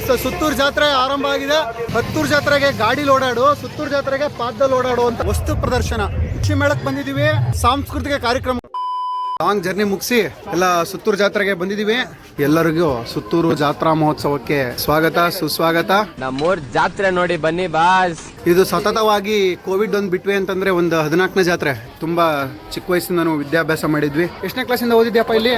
S, Suttur ಜಾತ್ರೆ ಆರಂಭ ಆಗಿದೆ. ಹತ್ತೂರು ಜಾತ್ರೆಗೆ ಗಾಡಿ ಓಡಾಡು ಸುತ್ತೂರು ಜಾತ್ರೆಗೆ ಪಾದದಲ್ಲಿ ಓಡಾಡು ಅಂತ ವಸ್ತು ಪ್ರದರ್ಶನ. ಕೃಷಿ ಮೇಳಕ್ಕೆ ಬಂದಿದೀವಿ ಸಾಂಸ್ಕೃತಿಕ ಕಾರ್ಯಕ್ರಮ ಲಾಂಗ್ ಜರ್ನಿ ಮುಗಿಸಿ ಎಲ್ಲ ಸುತ್ತೂರು ಜಾತ್ರೆಗೆ ಬಂದಿದೀವಿ ಎಲ್ಲರಿಗೂ ಸುತ್ತೂರು ಜಾತ್ರಾ ಮಹೋತ್ಸವಕ್ಕೆ ಸ್ವಾಗತ ಸುಸ್ವಾಗತ. ನಮ್ಮೂರ್ ಜಾತ್ರೆ ನೋಡಿ ಬನ್ನಿ ಬಾಸ್. ಇದು ಸತತವಾಗಿ ಕೋವಿಡ್ ಒಂದು ಬಿಟ್ವಿ ಅಂತಂದ್ರೆ ಒಂದು ಹದಿನಾಲ್ಕನೇ ಜಾತ್ರೆ. ತುಂಬಾ ಚಿಕ್ಕ ವಯಸ್ಸಿಂದ ನಾವು ವಿದ್ಯಾಭ್ಯಾಸ ಮಾಡಿದ್ವಿ. ಎಷ್ಟನೇ ಕ್ಲಾಸಿಂದ ಓದಿದ್ಯಪ್ಪ ಇಲ್ಲಿ?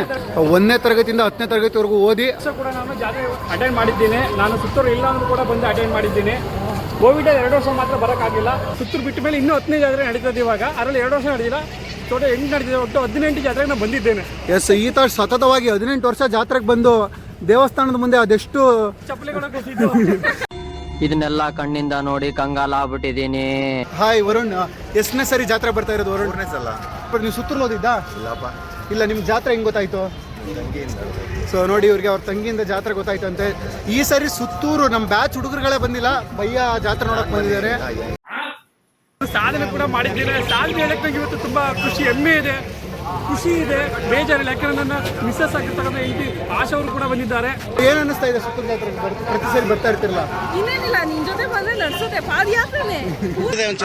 ಒಂದನೇ ತರಗತಿಯಿಂದ ಹತ್ತನೇ ತರಗತಿವರೆಗೂ ಓದಿ. ಕೂಡ ನಾನು ಜಾತ್ರೆ ಅಟೆಂಡ್ ಮಾಡಿದ್ದೀನಿ. ನಾನು ಸುತ್ತೂರು ಇಲ್ಲ ಅಂದ್ರೂ ಕೂಡ ಬಂದು ಅಟೆಂಡ್ ಮಾಡಿದ್ದೀನಿ. ಕೋವಿಡ್ ಎರಡು ವರ್ಷ ಮಾತ್ರ ಬರೋಕ್ಕಾಗಿಲ್ಲ. ಸುತ್ತೂರು ಬಿಟ್ಟ ಮೇಲೆ ಇನ್ನೂ ಹತ್ತನೇ ಜಾತ್ರೆ ನಡೀತದೆ ಇವಾಗ. ಅದರಲ್ಲಿ ಎರಡು ವರ್ಷ ನಡೆದಿಲ್ಲ. ಟೋಟಲ್ ಎಂಟು ನಡೆದಿದೆ? ಒಟ್ಟು ಹದಿನೆಂಟು ಜಾತ್ರೆಗೆ ನಾನು ಬಂದಿದ್ದೇನೆ. ಎಸ್ ಈ ತರ ಸತತವಾಗಿ ಹದಿನೆಂಟು ವರ್ಷ ಜಾತ್ರೆಗೆ ಬಂದು ದೇವಸ್ಥಾನದ ಮುಂದೆ ಅದೆಷ್ಟು ಚಪ್ಪಲಿಗಳ ಇದನ್ನೆಲ್ಲ ಕಣ್ಣಿಂದ ನೋಡಿ ಕಂಗಾಲ ಆಗ್ಬಿಟ್ಟಿದೀನಿ ಹಾಯ್ ವರುಣ್. ಎಷ್ಟನೇ ಸರಿ ಜಾತ್ರೆ ಬರ್ತಾ ಇರೋದು ವರುಣ್? ಸಲ. ನೀವು ಸುತ್ತಲೂ ಓದಿದ್ದಾ ಇಲ್ಲಪ್ಪ. ಇಲ್ಲ ನಿಮ್ಗೆ ಜಾತ್ರೆ ಹೆಂಗ್ ಗೊತ್ತಾಯ್ತು? ಸೊ ನೋಡಿ ಇವ್ರಿಗೆ ಅವ್ರ ತಂಗಿಯಿಂದ ಜಾತ್ರೆ ಗೊತ್ತಾಯ್ತು ಅಂತೆ ಈ ಸರಿ ಸುತ್ತೂರು ನಮ್ಮ ಬ್ಯಾಚ್ ಹುಡುಗರುಗಳೇ ಬಂದಿಲ್ಲ. ಭಯ್ಯ ಜಾತ್ರೆ ನೋಡಕ್ ಬಂದಿದ್ದಾರೆ. ಸಾಧನೆ ಕೂಡ ಮಾಡಿದ್ದೇನೆ ಸಾಧನೆ ಹೇಳಕ್ಕೆ ನಂಗೆ ಇವತ್ತು ತುಂಬ ಖುಷಿ ಹೆಮ್ಮೆ ಇದೆ. ಖುಷಿ ಇದೆ. ಬೇಜಾರಿಲ್ಲ ಯಾಕಂದ್ರೆ ನನ್ನ ಮಿಸ್ಸಸ್ ಆಗಿರ್ತಕ್ಕಂಥ ಹೆಂಡತಿ ಆಶಾ ಅವರು ಕೂಡ ಬಂದಿದ್ದಾರೆ. ಏನು ಅನಿಸ್ತಾ ಇದೆ ಸುತ್ತೂರು ಜಾತ್ರೆ ಪ್ರತಿ ಸರಿ ಬರ್ತಾ ಇರ್ತಿರಲ್ಲ? ಇನ್ನೇನಿಲ್ಲ ನಿನ್ ಜೊತೆ ಬಂದ್ರೆ ನಡೆಸುತ್ತೆ. ಪಾದಯಾತ್ರೆನೆ.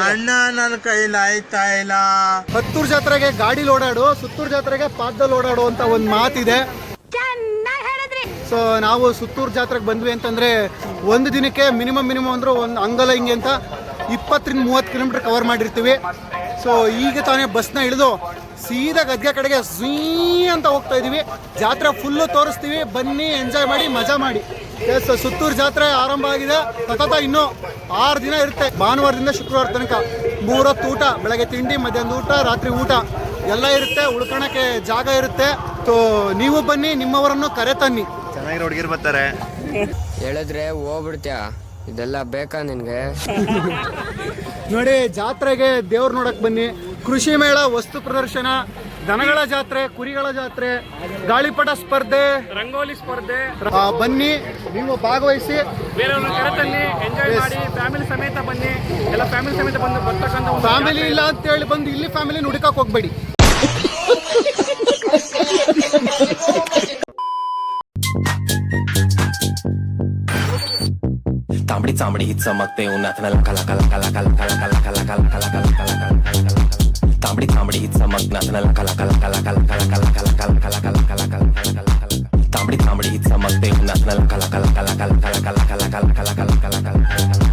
ಅಣ್ಣ ನನ್ನ ಕೈಲಿ ಆಯ್ತಾ ಇಲ್ಲ. ಹತ್ತೂರು ಜಾತ್ರೆಗೆ ಗಾಡಿ ಓಡಾಡು ಸುತ್ತೂರು ಜಾತ್ರೆಗೆ ಪಾದದಲ್ಲಿ ಓಡಾಡು ಅಂತ ಒಂದು ಮಾತಿದೆ. ಸೊ ನಾವು ಸುತ್ತೂರು ಜಾತ್ರೆಗೆ ಬಂದ್ವಿ ಅಂತಂದ್ರೆ ಒಂದು ದಿನಕ್ಕೆ ಮಿನಿಮಮ್ ಮಿನಿಮಮ್ ಅಂದ್ರೆ ಒಂದು ಅಂಗಲ ಹಿಂಗೆ ಅಂತ ಇಪ್ಪತ್ತರಿಂದ ಮೂವತ್ತು ಕಿಲೋಮೀಟರ್ ಕವರ್ ಮಾಡಿರ್ತೀವಿ. ಸೊ ಈಗ ತಾನೇ ಬಸ್ನ ಇಳಿದು ಸೀದಾ ಗದ್ಗೆ ಕಡೆಗೆ ಝೀ ಅಂತ ಹೋಗ್ತಾ ಇದ್ದೀವಿ ಜಾತ್ರೆ ಫುಲ್ಲು ತೋರಿಸ್ತೀವಿ. ಬನ್ನಿ ಎಂಜಾಯ್ ಮಾಡಿ ಮಜಾ ಮಾಡಿ. ಎಸ್ ಸುತ್ತೂರು ಜಾತ್ರೆ ಆರಂಭ ಆಗಿದೆ. ಸತತ ಇನ್ನೂ ಆರು ದಿನ ಇರುತ್ತೆ. ಭಾನುವಾರದಿಂದ ಶುಕ್ರವಾರ ತನಕ. ಮೂರೊತ್ತು ಊಟ ಬೆಳಗ್ಗೆ ತಿಂಡಿ ಮಧ್ಯಾಹ್ನದ ಊಟ ರಾತ್ರಿ ಊಟ. ಎಲ್ಲ ಇರುತ್ತೆ. ಉಳ್ಕೊಳಕ್ಕೆ ಜಾಗ ಇರುತ್ತೆ. ಸೊ ನೀವು ಬನ್ನಿ ನಿಮ್ಮವರನ್ನು ಕರೆ ತನ್ನಿ. ಚೆನ್ನಾಗಿರೋ ಹುಡುಗಿರು ಬರ್ತಾರೆ. ಹೇಳಿದ್ರೆ ಹೋಗ್ಬಿಡ್ತ್ಯಾ? ಇದೆಲ್ಲ ಬೇಕಾ ನಿನ್ಗೆ? ನೋಡಿ ಜಾತ್ರೆಗೆ ದೇವ್ರು ನೋಡಕ್ ಬನ್ನಿ. ಕೃಷಿ ಮೇಳ ವಸ್ತು ಪ್ರದರ್ಶನ ದನಗಳ ಜಾತ್ರೆ ಕುರಿಗಳ ಜಾತ್ರೆ ಗಾಳಿಪಟ ಸ್ಪರ್ಧೆ. ರಂಗೋಲಿ ಸ್ಪರ್ಧೆ. ಆ, ಬನ್ನಿ ನೀವು ಭಾಗವಹಿಸಿ. ಬೇರೆಯವ್ರನ್ನ ಕರೆತಲ್ಲಿ ಎಂಜಾಯ್ ಮಾಡಿ ಫ್ಯಾಮಿಲಿ ಸಮೇತ ಬನ್ನಿ. ಎಲ್ಲ ಫ್ಯಾಮಿಲಿ ಸಮೇತ ಬಂದು ಬರ್ತಕ್ಕಂಥ ಒಂದು ಫ್ಯಾಮಿಲಿ ಇಲ್ಲ ಅಂತ ಹೇಳಿ ಬಂದು ಇಲ್ಲಿ ಫ್ಯಾಮಿಲಿ ಹುಡುಕಕ್ ಹೋಗ್ಬೇಡಿ. चांबडी ही चमकते उन्हात न लका लका लका लका लका लका लका लका लका लका लका लका लका तांबडी चांबडी ही चमकनात न लका लका लका लका लका लका लका लका लका लका लका लका लका लका तांबडी चांबडी ही चमकते उन्हात न लका लका लका लका लका लका लका लका लका लका लका लका लका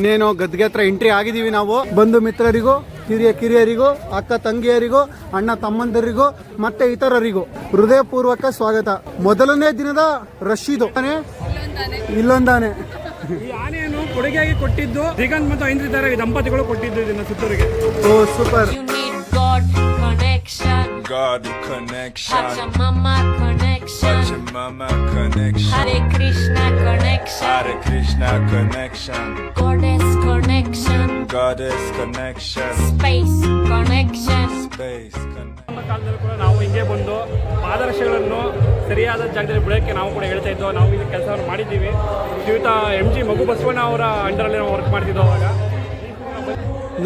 ಇನ್ನೇನು ಗದ್ಗೆ ಹತ್ರ ಎಂಟ್ರಿ ಆಗಿದ್ದೀವಿ ನಾವು ಬಂಧು ಮಿತ್ರರಿಗೂ ಹಿರಿಯ ಕಿರಿಯರಿಗೂ ಅಕ್ಕ ತಂಗಿಯರಿಗೂ ಅಣ್ಣ ತಮ್ಮಂದರಿಗೂ ಮತ್ತೆ ಇತರರಿಗೂ ಹೃದಯಪೂರ್ವಕ ಸ್ವಾಗತ ಮೊದಲನೇ ದಿನದ ರಶ್ ಇದು ಇಲ್ಲೊಂದಾನೆ ಈ ಆನೆಯನ್ನು ಕೊಡುಗೆಯಾಗಿ ಕೊಟ್ಟಿದ್ದು ದಿಗಂತ್ ಮತ್ತು ಐಂದ್ರಿದ್ದಾರೆ ಈ ದಂಪತಿಗಳು ಕೊಟ್ಟಿದ್ದು ಇದನ್ನ ಸುತ್ತೂರಿಗೆ. ಓ super God connection, God connection Pachamama connection, Pachamama connection Hare Krishna connection, Hare Krishna connection Goddess connection, Goddess connection Space connection. Space connection ನಮ್ಮ ಕಾಲದಲ್ಲಿ ಕೂಡ ನಾವು ಹಿಂಗೆ ಬಂದು ಪಾದರಕ್ಷೆಗಳನ್ನು ಸರಿಯಾದ ಜಾಗದಲ್ಲಿ ಬಿಡೋಕ್ಕೆ ನಾವು ಕೂಡ ಹೇಳ್ತಾ ಇದ್ದೋ ನಾವು ಇಲ್ಲಿ ಕೆಲಸವನ್ನು ಮಾಡಿದ್ದೀವಿ ಜೀವಿತ ಎಂ ಜಿ ಮಗು ಬಸವಣ್ಣ ಅವರ ಅಂಡರಲ್ಲಿ ನಾವು ವರ್ಕ್ ಮಾಡ್ತಿದ್ದೋ ಅವಾಗ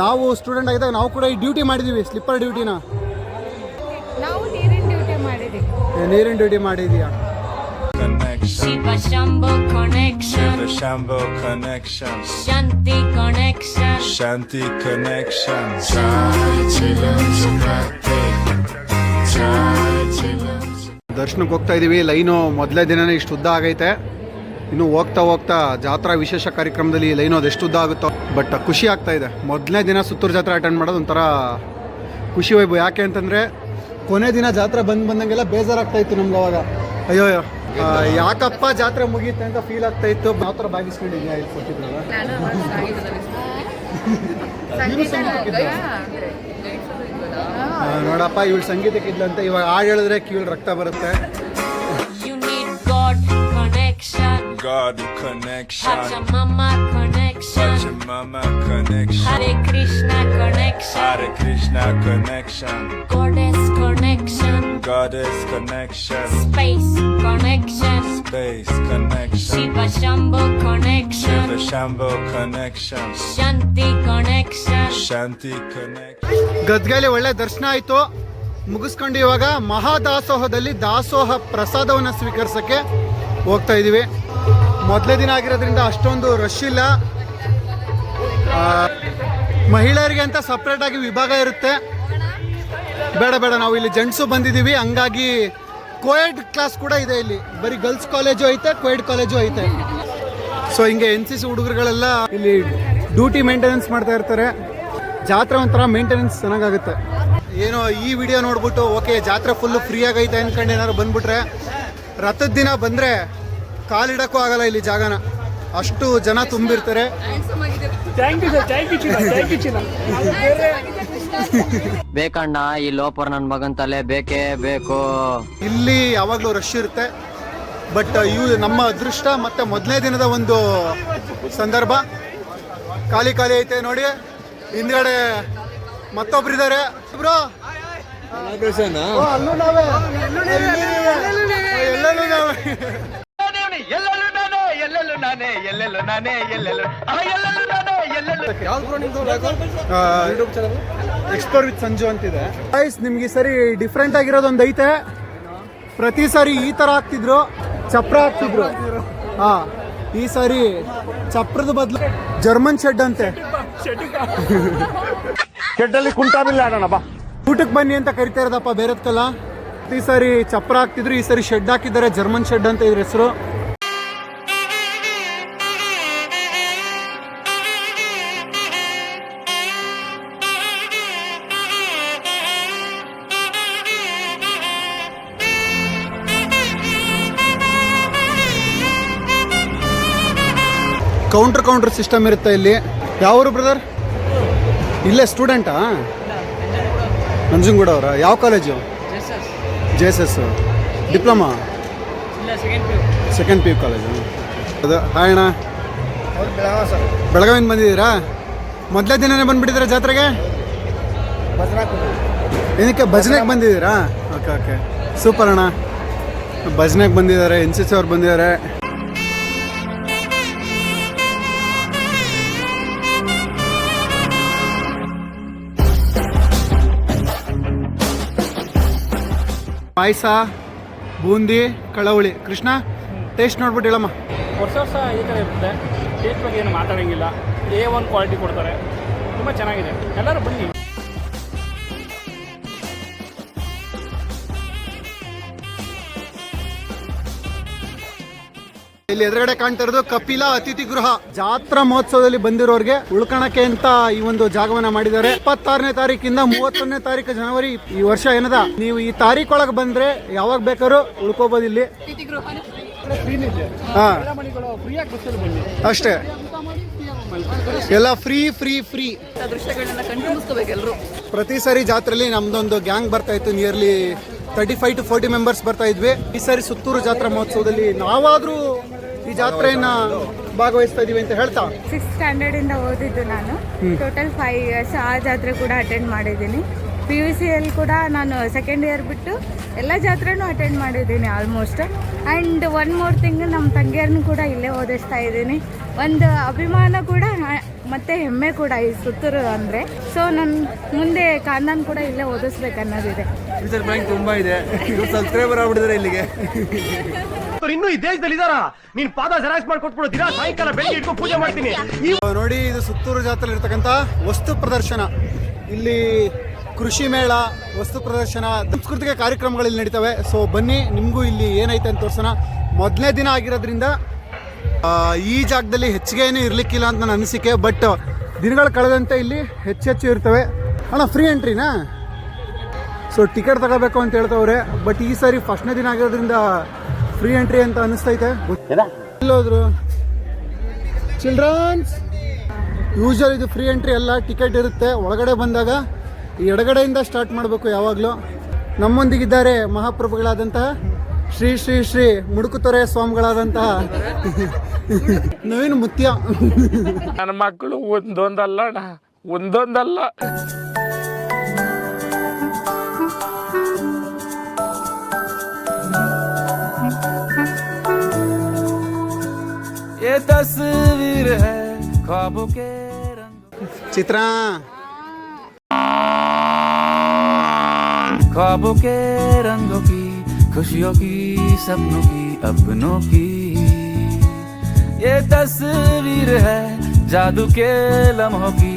ನಾವು ಸ್ಟೂಡೆಂಟ್ ಆಗಿದ್ದಾಗ ನಾವು ಕೂಡ ಈ ಡ್ಯೂಟಿ ಮಾಡಿದೀವಿ ಸ್ಲಿಪ್ಪರ್ ಡ್ಯೂಟಿನ ನೀರಿನ duty ಮಾಡಿದೀಯಾ. Shiva Shambhu connection Shambhu connection connection, Shanti ದರ್ಶನಕ್ಕೆ ಹೋಗ್ತಾ ಇದ್ದೀವಿ ಲೈನು ಮೊದಲೇ ದಿನನೇ ಇಷ್ಟು ಉದ್ದ ಆಗೈತೆ. ಇನ್ನು ಹೋಗ್ತಾ ಹೋಗ್ತಾ ಜಾತ್ರಾ ವಿಶೇಷ ಕಾರ್ಯಕ್ರಮದಲ್ಲಿ ಲೈನು ಎಷ್ಟು ಉದ್ದ ಆಗುತ್ತೋ. ಬಟ್ ಖುಷಿ ಆಗ್ತಾ ಇದೆ. ಮೊದಲನೇ ದಿನ ಸುತ್ತೂರು ಜಾತ್ರೆ ಅಟೆಂಡ್ ಮಾಡೋದು ಒಂಥರ ಖುಷಿ ವೈಬು ಯಾಕೆ ಅಂತಂದರೆ ಕೊನೆ ದಿನ ಜಾತ್ರೆ ಬಂದು ಬಂದಂಗೆಲ್ಲ ಬೇಜಾರಾಗ್ತಾ ಇತ್ತು ನಮ್ಗೆ ಅವಾಗ. ಅಯ್ಯೋ ಅಯ್ಯೋ. ಯಾಕಪ್ಪ ಜಾತ್ರೆ ಮುಗೀತೆ ಅಂತ ಫೀಲ್ ಆಗ್ತಾ ಇತ್ತು. ಯಾವ ಥರ ಬಾಗಿಸ್ಕೊಂಡಿದ್ಯಾ ಇಲ್ಲಿ ಕೊಟ್ಟಿದ್ರಲ್ಲ? ನೋಡಪ್ಪ ಇವಳು ಸಂಗೀತಕ್ಕಿದ್ಲಂತೆ ಇವಾಗ ಹಾಡು ಹೇಳಿದ್ರೆ ಕಿವಿ ರಕ್ತ ಬರುತ್ತೆ. You need God. Connection, God connection Pachamama connection, Pachamama connection Hare Krishna connection, Hare Krishna connection Goddess connection, Goddess connection Space connection, Space connection Shiva Shambhu connection, Shiva Shambho connection Shanti connection. Shanti connection ಗದ್ಗೆಯಲ್ಲಿ ಒಳ್ಳೆ ದರ್ಶನ ಆಯ್ತು ಮುಗಿಸ್ಕೊಂಡು ಇವಾಗ ಮಹಾದಾಸೋಹದಲ್ಲಿ ದಾಸೋಹ ಪ್ರಸಾದವನ್ನು ಸ್ವೀಕರಿಸೋಕ್ಕೆ ಹೋಗ್ತಾ ಇದ್ದೀವಿ. ಮೊದಲೇ ದಿನ ಆಗಿರೋದ್ರಿಂದ ಅಷ್ಟೊಂದು ರಶ್ ಇಲ್ಲ. ಮಹಿಳೆಯರಿಗೆ ಅಂತ ಸಪ್ರೇಟ್ ಆಗಿ ವಿಭಾಗ ಇರುತ್ತೆ. ಬೇಡ ಬೇಡ, ನಾವು ಇಲ್ಲಿ ಜೆಂಟ್ಸು ಬಂದಿದ್ದೀವಿ. ಹಂಗಾಗಿ ಕೋಯೆಡ್ ಕ್ಲಾಸ್ ಕೂಡ ಇದೆ ಇಲ್ಲಿ. ಬರೀ ಗರ್ಲ್ಸ್ ಕಾಲೇಜು ಐತೆ ಕೋಯೆಡ್ ಕಾಲೇಜು ಐತೆ. ಸೊ ಹಿಂಗೆ ಎನ್ ಸಿ ಸಿ ಹುಡುಗರುಗಳೆಲ್ಲ ಇಲ್ಲಿ ಡ್ಯೂಟಿ ಮೇಂಟೆನೆನ್ಸ್ ಮಾಡ್ತಾ ಇರ್ತಾರೆ. ಜಾತ್ರೆ ಒಂಥರ ಮೇಂಟೆನೆನ್ಸ್ ಚೆನ್ನಾಗಾಗುತ್ತೆ. ಏನೋ ಈ ವಿಡಿಯೋ ನೋಡ್ಬಿಟ್ಟು ಓಕೆ ಜಾತ್ರೆ ಫುಲ್ಲು ಫ್ರೀ ಆಗೈತೆ ಅನ್ಕೊಂಡು ಏನಾದ್ರು ಬಂದ್ಬಿಟ್ರೆ ರಥದ ದಿನ ಬಂದರೆ ಕಾಲಿಡಕ್ಕೂ ಆಗಲ್ಲ ಇಲ್ಲಿ ಜಾಗನ. ಅಷ್ಟು ಜನ ತುಂಬಿರ್ತಾರೆ. Thank you sir thank you ಚಿನ್ನ ಥ್ಯಾಂಕ್ ಯು ಚಿನ್ನ ಬೇಕಣ್ಣ ಈ ಲೋಪರ್ ನನ್ ಮಗನ್ ತಲೆ ಬೇಕೇ ಬೇಕು. ಇಲ್ಲಿ ಯಾವಾಗಲೂ ರಶ್ ಇರುತ್ತೆ. ಬಟ್ ಇವು ನಮ್ಮ ಅದೃಷ್ಟ ಮತ್ತೆ ಮೊದಲನೇ ದಿನದ ಒಂದು ಸಂದರ್ಭ. ಖಾಲಿ ಖಾಲಿ ಐತೆ ನೋಡಿ. ಹಿಂದ್ಗಡೆ ಮತ್ತೊಬ್ರಿದ್ದಾರೆ ಬ್ರೋ! ನಾವೇ. ಎಲ್ಲೆಲ್ಲೂ ಎಕ್ಸ್ಪ್ಲೋರ್ ವಿತ್ ಸಂಜು ಅಂತಿದೆ. ಪ್ರೈಸ್ ನಿಮ್ಗೆ ಈ ಸರಿ ಡಿಫ್ರೆಂಟ್ ಆಗಿರೋದೊಂದು ಐತೆ. ಪ್ರತಿ ಸಾರಿ ಈ ತರ ಹಾಕ್ತಿದ್ರು ಚಪ್ರ ಹಾಕ್ತಿದ್ರು. ಹಾ ಈ ಸಾರಿ ಚಪ್ರದ ಬದಲು ಜರ್ಮನ್ ಶೆಡ್ ಅಂತೆ. ಶೆಡ್ಡಲ್ಲಿ ಕುಂಟಾಬಿಲ್ಲ ಆಡೋಣ ಬಾ. ಊಟಕ್ಕೆ ಬನ್ನಿ ಅಂತ ಕರಿತಾ ಇರೋದಪ್ಪ ಬೇರೆದ್ಕಲ್ಲ ಈ ಸಾರಿ ಚಪ್ರ ಹಾಕ್ತಿದ್ರು, ಈ ಸಾರಿ ಶೆಡ್ ಹಾಕಿದ್ದಾರೆ ಜರ್ಮನ್ ಶೆಡ್ ಅಂತ ಇದ್ರ ಹೆಸರು. ಕೌಂಟರ್ ಕೌಂಟರ್ ಸಿಸ್ಟಮ್ ಇರುತ್ತೆ ಇಲ್ಲಿ. ಯಾವರು ಬ್ರದರ್ ಇಲ್ಲೇ ಸ್ಟೂಡೆಂಟಾ ನಂಜನಗೂಡ ಅವರ? ಯಾವ college J S S diploma second P U college ಅದು ಹಾಯ್ ಅಣ್ಣ. ಬೆಳಗಾವಿಂದ ಬಂದಿದ್ದೀರಾ? ಮೊದಲೇ ದಿನನೇ ಬಂದ್ಬಿಟ್ಟಿದ್ದೀರಾ ಜಾತ್ರೆಗೆ? ಏನಕ್ಕೆ ಭಜನೆಗೆ ಬಂದಿದ್ದೀರಾ? ಓಕೆ ಓಕೆ ಸೂಪರ್ ಅಣ್ಣ. ಭಜನೆಗೆ ಬಂದಿದ್ದಾರೆ ಎನ್ ಸಿ ಸಿ ಅವ್ರು ಬಂದಿದ್ದಾರೆ. ಪಾಯಸ, ಬೂಂದಿ, ಕಳವಳಿ. ಕೃಷ್ಣ ಟೇಸ್ಟ್ ನೋಡ್ಬಿಟ್ಟು ಹೇಳಮ್ಮ. ಹೊಸ ವರ್ಷ ಈ ಥರ ಇರುತ್ತೆ. ಟೇಸ್ಟ್ ಬಗ್ಗೆ ಏನು ಮಾತಾಡೋಂಗಿಲ್ಲ. ಎ ಒನ್ ಕ್ವಾಲಿಟಿ ಕೊಡ್ತಾರೆ. ತುಂಬ ಚೆನ್ನಾಗಿದೆ. ಎಲ್ಲರೂ ಬನ್ನಿ. ಇಲ್ಲಿ ಎದುರುಗಡೆ ಕಾಣ್ತಾ ಇರೋದು ಕಪಿಲ ಅತಿಥಿ ಗೃಹ. ಜಾತ್ರಾ ಮಹೋತ್ಸವದಲ್ಲಿ ಬಂದಿರೋರಿಗೆ ಉಳ್ಕಣಕ್ಕೆ ಅಂತ ಈ ಒಂದು ಜಾಗವನ್ನ ಮಾಡಿದ್ದಾರೆ. ಇಪ್ಪತ್ತಾರನೇ ತಾರೀಕಿಂದ ಮೂವತ್ತೊಂದನೇ ತಾರೀಕು ಜನವರಿ ಈ ವರ್ಷ ಏನದ? ನೀವು ಈ ತಾರೀಕೊಳಗೆ ಬಂದ್ರೆ ಯಾವಾಗ ಬೇಕಾದ್ರೂ ಉಳ್ಕೋಬಹುದು ಇಲ್ಲಿ. ಹಾ. ಅಷ್ಟೇ. ಎಲ್ಲ ಫ್ರೀ ಫ್ರೀ ಫ್ರೀ ದೃಶ್ಯಗಳನ್ನ ಕಂಡು ಮುಗಿಸ್ಕೋಬೇಕು ಎಲ್ಲರೂ ಪ್ರತಿ ಸಾರಿ ಜಾತ್ರೆಯಲ್ಲಿ ನಮ್ದೊಂದು ಗ್ಯಾಂಗ್ ಬರ್ತಾ ಇತ್ತು nearly thirty five to forty members ಬರ್ತಾ ಇದ್ವಿ. ಈ ಸಾರಿ ಸುತ್ತೂರು ಜಾತ್ರಾ ಮಹೋತ್ಸವದಲ್ಲಿ ನಾವಾದ್ರೂ ಜಾತ್ರೆಯನ್ನ ಭಾಗವಹಿಸ್ತಾ ಇದೀವಿ ಅಂತ ಹೇಳ್ತಾ? ಸಿಕ್ಸ್ ಸ್ಟ್ಯಾಂಡರ್ಡ್ ಇಂದ ಓದಿದ್ದು ನಾನು. ಟೋಟಲ್ ಫೈವ್ ಇಯರ್ಸ್ ಆ ಜಾತ್ರೆ ಕೂಡ ಅಟೆಂಡ್ ಮಾಡಿದ್ದೀನಿ. ಪಿ ಯು ಸಿಯಲ್ಲಿ ಕೂಡ ನಾನು ಸೆಕೆಂಡ್ ಇಯರ್ ಬಿಟ್ಟು ಎಲ್ಲ ಜಾತ್ರೆನೂ ಅಟೆಂಡ್ ಮಾಡಿದ್ದೀನಿ almost and one more thing ನಮ್ಮ ತಂಗಿಯರನ್ನು ಕೂಡ ಇಲ್ಲೇ ಓದಿಸ್ತಾ ಇದ್ದೀನಿ ಒಂದು ಅಭಿಮಾನ ಕೂಡ ಮತ್ತು ಹೆಮ್ಮೆ ಕೂಡ ಈ ಸುತ್ತೂರು ಅಂದರೆ. ಸೊ ನನ್ನ ಮುಂದೆ ಕಾಂದಾನ್ ಕೂಡ ಇಲ್ಲೇ ಓದಿಸ್ಬೇಕು ಅನ್ನೋದಿದೆ ತುಂಬಾ ಇದೆ. ಸಬ್ಸ್ಕ್ರೈಬರ್ ಆಗ್ಬಿಟ್ಟಿದ್ರೆ ಇಲ್ಲಿಗೆ. ಇನ್ನು ಈ ದೇಶದಲ್ಲಿ ಇದಾರ ನೀನ್ ಪಾದ ಜೆರಾಕ್ಸ್ ಮಾಡ್ಕೊಟ್ಬಿಡು ದಿನ ಸಾಯಂಕಾಲ ಬೆಳಿಗ್ಗೆ ಇಟ್ಕೊಂಡು ಪೂಜೆ ಮಾಡ್ತೀನಿ. ನೋಡಿ, ಇದು ಸುತ್ತೂರು ಜಾತ್ರೆ ಇರ್ತಕ್ಕಂಥ ವಸ್ತು ಪ್ರದರ್ಶನ. ಇಲ್ಲಿ ಕೃಷಿ ಮೇಳ, ವಸ್ತು ಪ್ರದರ್ಶನ, ಸಾಂಸ್ಕೃತಿಕ ಕಾರ್ಯಕ್ರಮಗಳಲ್ಲಿ ನಡೀತವೆ. ಸೊ ಬನ್ನಿ, ನಿಮಗೂ ಇಲ್ಲಿ ಏನೈತೆ ಅಂತ ತೋರ್ಸೋಣ. ಮೊದಲನೇ ದಿನ ಆಗಿರೋದ್ರಿಂದ ಈ ಜಾಗದಲ್ಲಿ ಹೆಚ್ಚಿಗೆ ಏನು ಇರಲಿಕ್ಕಿಲ್ಲ ಅಂತ ನನ್ನ ಅನಿಸಿಕೆ. ಬಟ್ ದಿನಗಳು ಕಳೆದಂತೆ ಇಲ್ಲಿ ಹೆಚ್ಚು ಹೆಚ್ಚು ಇರ್ತವೆ. ಅಣ್ಣ ಫ್ರೀ ಎಂಟ್ರಿನಾ ಸೊ ಟಿಕೆಟ್ ತಗೋಬೇಕು ಅಂತ ಹೇಳ್ತವ್ರೆ. ಬಟ್ ಈ ಸಾರಿ ಫಸ್ಟ್ನೇ ದಿನ ಆಗಿರೋದ್ರಿಂದ ಫ್ರೀ ಎಂಟ್ರಿ ಅಂತ ಅನಿಸ್ತೈತೆ ಎಲ್ಲೋದ್ರು. ಚಿಲ್ಡ್ರನ್ಸ್ ಯೂಶಲ್ ಇದು ಫ್ರೀ ಎಂಟ್ರಿ ಅಲ್ಲ ಟಿಕೆಟ್ ಇರುತ್ತೆ. ಒಳಗಡೆ ಬಂದಾಗ ಈ ಎಡಗಡೆಯಿಂದ ಸ್ಟಾರ್ಟ್ ಮಾಡಬೇಕು ಯಾವಾಗಲೂ. ನಮ್ಮೊಂದಿಗಿದ್ದಾರೆ ಮಹಾಪ್ರಭುಗಳಾದಂತಹ ಶ್ರೀ ಶ್ರೀ ಶ್ರೀ ಮುಡುಕುತೊರೆ ಸ್ವಾಮಿಗಳಾದಂತಹ ನವೀನ್ ಮುತ್ಯ. ನನ್ನ ಮಕ್ಕಳು ಒಂದೊಂದಲ್ಲ ಒಂದೊಂದಲ್ಲ. तस्वीर है ख्वाबों के रंग ಚಿತ್ರ ख्वाबों के रंगों की खुशियों की सपनों की अपनों की ये तस्वीर है जादू के लम्हों की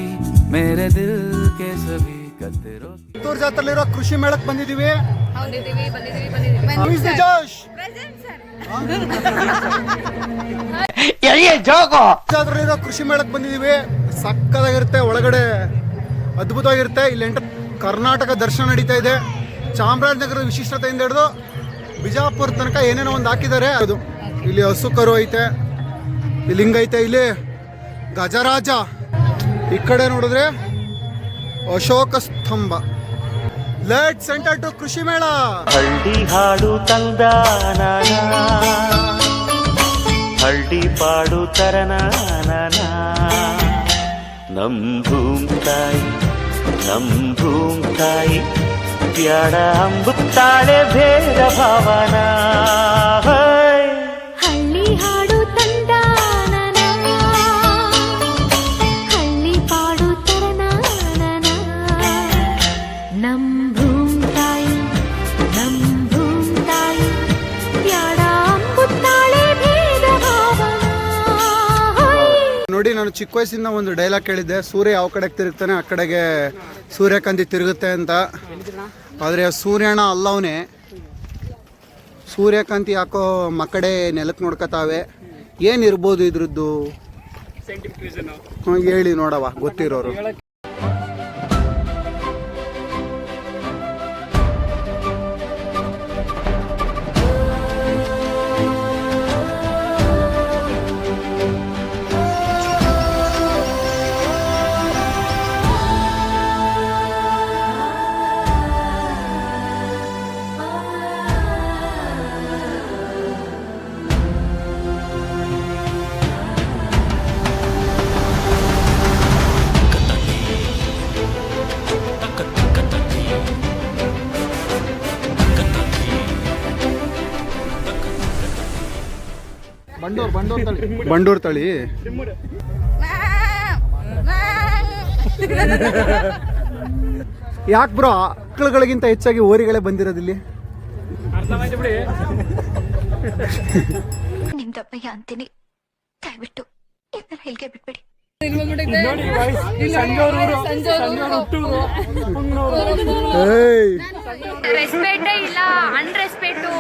मेरे दिल के सभी कतरों की ಸುತ್ತೂರು ಜಾತ್ರೆಲಿರೋ ಕೃಷಿ ಮೇಳಕ್ಕೆ ಬಂದಿದ್ದೀವಿ ಬಂದಿದ್ದೀವಿ ಬಂದಿದ್ದೀವಿ ಬಂದಿದ್ದೀವಿ How is the ಜೋಶ್ ಜಾತ್ರೆಲಿರೋ ಕೃಷಿ ಮೇಳಕ್ಕೆ ಬಂದಿದ್ದೀವಿ ಸಕ್ಕದಾಗಿರುತ್ತೆ, ಒಳಗಡೆ ಅದ್ಭುತವಾಗಿರುತ್ತೆ. ಇಲ್ಲಿ ಎಂಟ ಕರ್ನಾಟಕ ದರ್ಶನ ನಡೀತಾ ಇದೆ. ಚಾಮರಾಜನಗರದ ವಿಶಿಷ್ಟತೆಯಿಂದ ಹಿಡಿದು ಬಿಜಾಪುರ ತನಕ ಏನೇನೋ ಒಂದು ಹಾಕಿದ್ದಾರೆ. ಅದು ಇಲ್ಲಿ ಹಸು ಕರು ಐತೆ, ಇಲ್ಲಿ ಐತೆ, ಇಲ್ಲಿ ಗಜರಾಜ. ಈ ಕಡೆ ನೋಡಿದ್ರೆ ಅಶೋಕ ಸ್ತಂಭ. ಲೆಟ್ ಸೆಂಟರ್ ಟು ಕೃಷಿ ಮೇಳ ಹಳ್ಳಿ ಹಾಡು ತಂದ ಹಳ್ಳಿ ಪಾಡು ತರನ ನಮ್ ಭೂಮ್ ತಾಯಿ ನಮ್ ಭೂಮ್ ತಾಯಿ ಪ್ಯಾಡ ಅಂಬುತ್ತಾಳೆ ಭೇದ ಭಾವನ ಚಿಕ್ಕ ವಯಸ್ಸಿಂದ ಒಂದು ಡೈಲಾಗ್ ಕೇಳಿದ್ದೆ. ಸೂರ್ಯ ಯಾವ ಕಡೆಗೆ ತಿರುಗ್ತಾನೆ, ಆ ಕಡೆಗೆ ಸೂರ್ಯಕಾಂತಿ ತಿರುಗುತ್ತೆ ಅಂತ. ಆದರೆ ಸೂರ್ಯಣ ಅಲ್ಲವನೇ, ಸೂರ್ಯಕಾಂತಿ ಯಾಕೋ ಮಕ್ಕಡೆ ನೆಲಕ್ಕೆ ನೋಡ್ಕೊತಾವೆ. ಏನಿರ್ಬೋದು ಇದ್ರದ್ದು? ಹೇಳಿ ನೋಡವ ಗೊತ್ತಿರೋರು. ಬಂಡೂರ್ ಬಂಡೂರ್ ತಳಿ. ಬಂಡೂರ್ ತಳಿ. ಯಾಕೆ ಬ್ರೋ ಆಕಳುಗಳಿಗಿಂತ ಹೆಚ್ಚಾಗಿ ಓರಿಗಳೇ ಬಂದಿರೋದಿಲ್ಲಿ? ಅರ್ಥವಾಯ್ತು ಬಿಡಿ ನಿಮ್ದಪ್ಪಯ್ಯ ಅಂತೀನಿ. ದಯವಿಟ್ಟು ಇಲ್ಲಿಗೆ ಬಿಟ್ಬಿಡಿ. ರೆಸ್ಪೆಕ್ಟೇ ಇಲ್ಲ ಅನ್ರೆಸ್ಪೆಕ್ಟು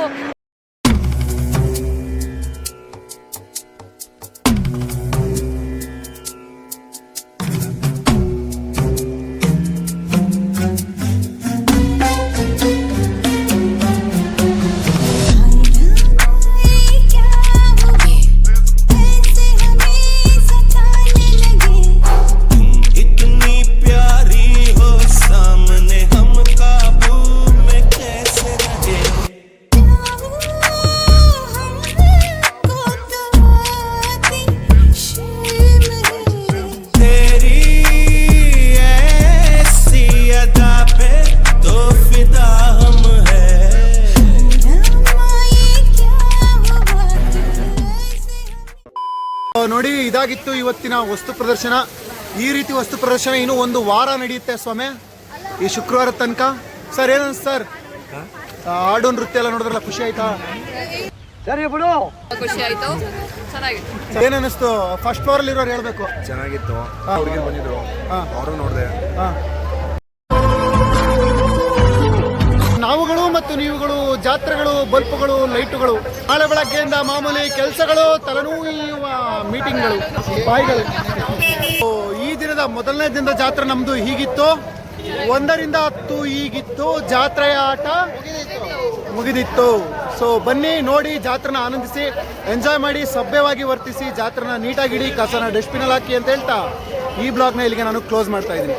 ನೋಡಿ ಇದಾಗಿತ್ತು ಇವತ್ತಿನ ವಸ್ತು ಪ್ರದರ್ಶನ. ಈ ರೀತಿ ವಸ್ತು ಪ್ರದರ್ಶನ ಇನ್ನೂ ಒಂದು ವಾರ ನಡೆಯುತ್ತೆ ಸ್ವಾಮಿ. ಈ ಶುಕ್ರವಾರ ತನಕ. ಸರ್ ಏನನ್ ಸರ್ ಹಾಡು ನೃತ್ಯ ಎಲ್ಲ ನೋಡಿದ್ರಲ್ಲ ಖುಷಿ ಆಯ್ತಾ? ಖುಷಿ ಆಯ್ತು. ಚೆನ್ನಾಗಿತ್ತು ಏನನ್ನಿಸ್ತು ಫಸ್ಟ್ ಫ್ಲೋರ್ ಅಲ್ಲಿ ಇರೋರು ಹೇಳ್ಬೇಕು. ಚೆನ್ನಾಗಿತ್ತು. ಹಾ. ಅವ್ರಿಗೆ ಬಂದಿದ್ರು. ಹಾ. ಅವರು ನೋಡಿದೆ. ಹಾ. ನಾವುಗಳು, ಜಾತ್ರೆಗಳು, ಬಲ್ಪುಗಳು, ಲೈಟುಗಳು. ನಾಳೆ ಬೆಳಗ್ಗೆಯಿಂದ ಮಾಮೂಲಿ ಕೆಲಸಗಳು, ತಲೆನೋಯುವ ಮೀಟಿಂಗ್ಗಳು, ಬಾಯಿಗಳು. ಈ ದಿನದ ಮೊದಲನೇ ದಿನದ ಜಾತ್ರೆ ನಮ್ದು ಹೀಗಿತ್ತು. ಒಂದರಿಂದ ಹತ್ತು ಹೀಗಿತ್ತು ಜಾತ್ರೆಯ ಆಟ. ಮುಗಿದಿತ್ತು. ಸೊ ಬನ್ನಿ, ನೋಡಿ, ಜಾತ್ರೆನ ಆನಂದಿಸಿ ಎಂಜಾಯ್ ಮಾಡಿ, ಸಭ್ಯವಾಗಿ ವರ್ತಿಸಿ, ಜಾತ್ರೆನ ನೀಟಾಗಿಡಿ, ಕಸನ ಡಸ್ಟ್ಬಿನಲ್ಲಿ ಹಾಕಿ ಅಂತ ಹೇಳ್ತಾ, ಈ ಬ್ಲಾಗ್ನ ಇಲ್ಲಿಗೆ ನಾನು ಕ್ಲೋಸ್ ಮಾಡ್ತಾ ಇದ್ದೀನಿ.